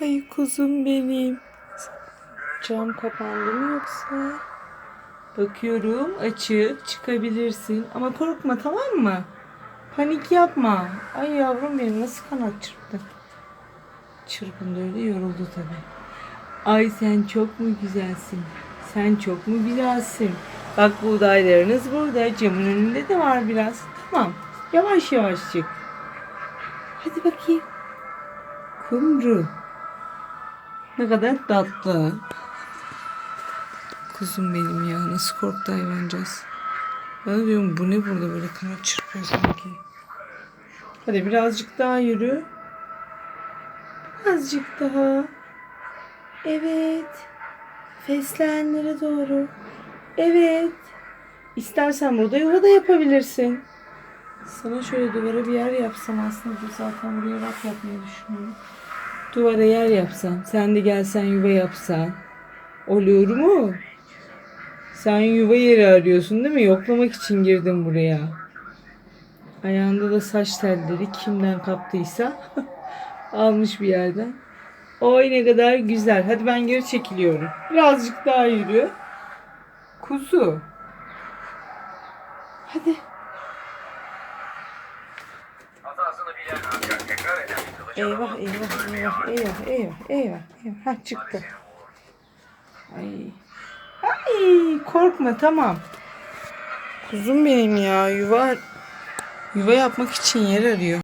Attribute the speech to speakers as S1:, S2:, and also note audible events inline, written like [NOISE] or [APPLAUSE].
S1: Ay kuzum benim. Cam kapandı mı yoksa? Bakıyorum açık çıkabilirsin ama korkma tamam mı? Panik yapma. Ay yavrum benim nasıl kanat çırptı. Çırpındı öyle yoruldu tabii. Ay sen çok mu güzelsin? Sen çok mu güzelsin? Bak buğdaylarınız burada. Camın önünde de var biraz. Tamam. Yavaş yavaş çık. Hadi bakayım. Kumru. Ne kadar tatlı. Kuzum benim ya. Nasıl korktu hayvancağız. Ben diyorum bu ne burada böyle kanat çırpıyor sanki. Hadi birazcık daha yürü. Azıcık daha. Evet. Fesleğenlere doğru. Evet. İstersen burada yuva da yapabilirsin. Sana şöyle duvara bir yer yapsam aslında bu zaten buraya raf yapmayı düşünüyorum. Duvara yer yapsam. Sen de gelsen yuva yapsan. Oluyor mu? Sen yuva yeri arıyorsun değil mi? Yoklamak için girdim buraya. Ayağında da saç telleri kimden kaptıysa [LAUGHS] almış bir yerden. Oy ne kadar güzel. Hadi ben geri çekiliyorum. Birazcık daha yürü. Kuzu. Hadi.
S2: Hatasını bilen ancak tekrar kılıç
S1: Eyvah eyvah eyvah eyvah eyvah eyvah eyvah. Ha çıktı. Ay. Ay korkma tamam. Kuzum benim ya yuva yuva yapmak için yer arıyor.